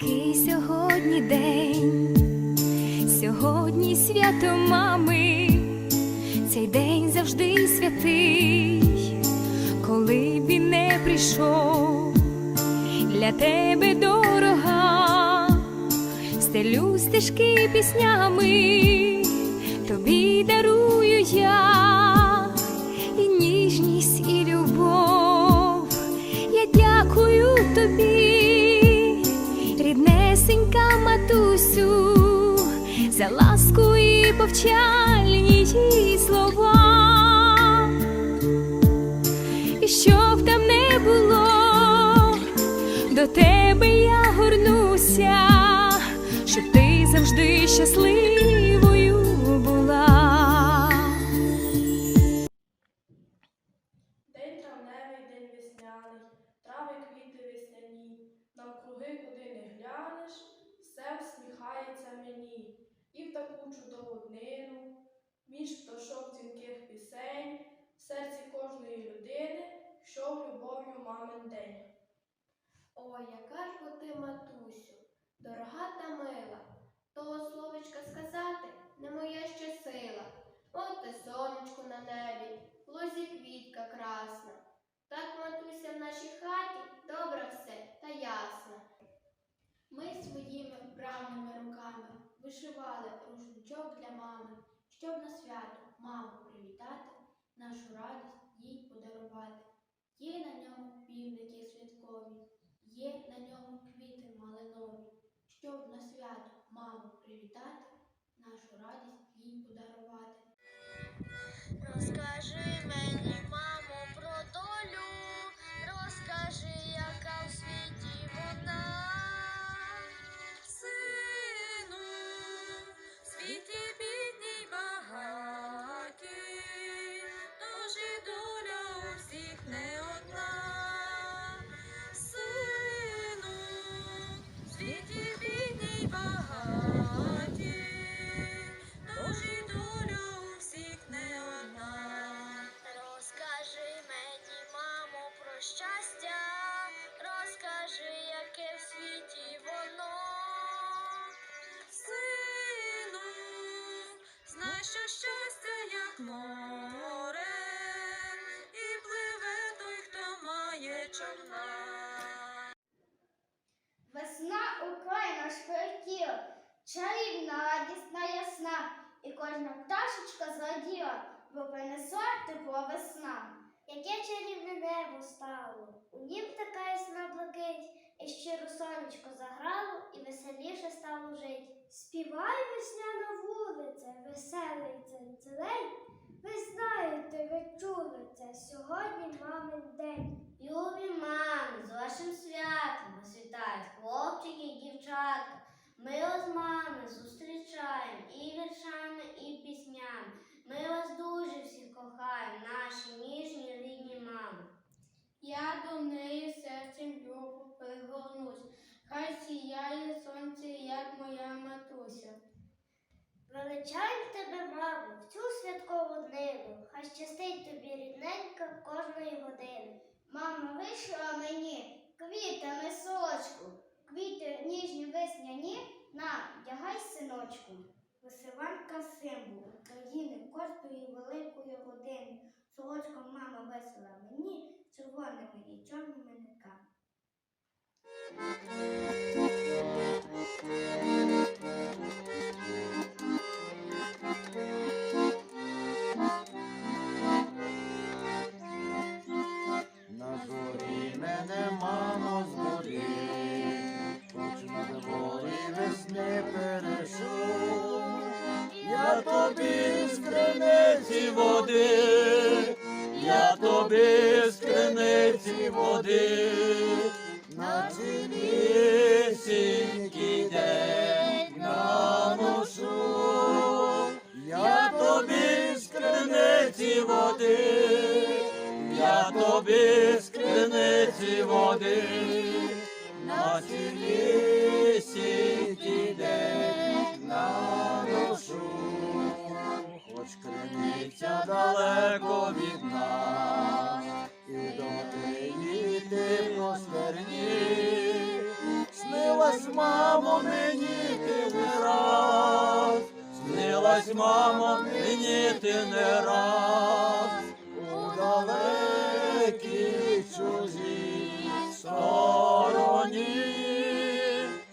Який сьогодні день, сьогодні свято мами, цей день завжди святий, коли б він не прийшов, для тебе дорога, стелю стежки піснями, тобі дарую я ріднесенька матусю, за ласку і повчальні її слова. І що б там не було, до тебе я горнуся, щоб ти завжди щасливою всміхається мені, і в таку чудову днину, між пташок дзвінких пісень, в серці кожної людини, що в любов'ю мамин день. Ой, яка ж бо ти, матусю, дорога та мила, того словечка своїми руками вишивали рушничок для мами, щоб на свято маму привітати, нашу радість їй подарувати. Є на ньому півники святкові, є на ньому квіти малинові, щоб на свято маму привітати, нашу радість їй подарувати. Весна у край наш прилетіла, чарівна, радісна, ясна, і кожна пташечка зраділа, бо принесла тепло весна. Яке чарівне небо стало, у нім така ясна блакить, і щиро сонечко заграло, і веселіше стало жить. Співай весняна вулиця, веселий дзелень. Ви знаєте, ви чули це сьогодні мамин день. Любі мами, з вашим святом вас хлопчики і дівчатка. Ми вас, мами, зустрічаємо і віршами, і піснями. Ми вас дуже всіх кохаємо, наші ніжні рідні мами. Я до неї серцем любо пригорнусь, хай сіяє сонце, як моя матуся. Величаємо тебе, мамо, в цю святкову днину. Хай щастить тобі рідненька кожної години. Мама вийшла мені квітами сочку, квіти ніжні весняні, на, вдягай синочку. Висиванка символ України кожної великої години. Солодко мама весела мені червоними і чорними нитками. Перейшов. Я тобі з криниці води, я тобі з криниці води, на цілісінький день наношу. Я тобі з криниці води, я тобі з криниці води, на цілісінький далеко від нас, і до неї ти простерні, снилась, мамо, мені ти не раз, снилась, мамо, мені ти не раз, у далекій чужій стороні,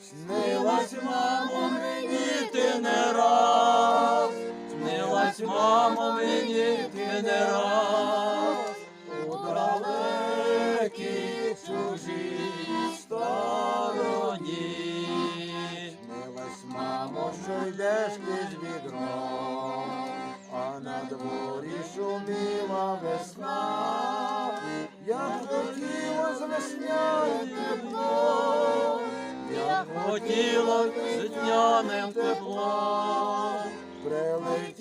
снилась, мамо. З весняним теплом, як хотіло з дняним теплом прилетіти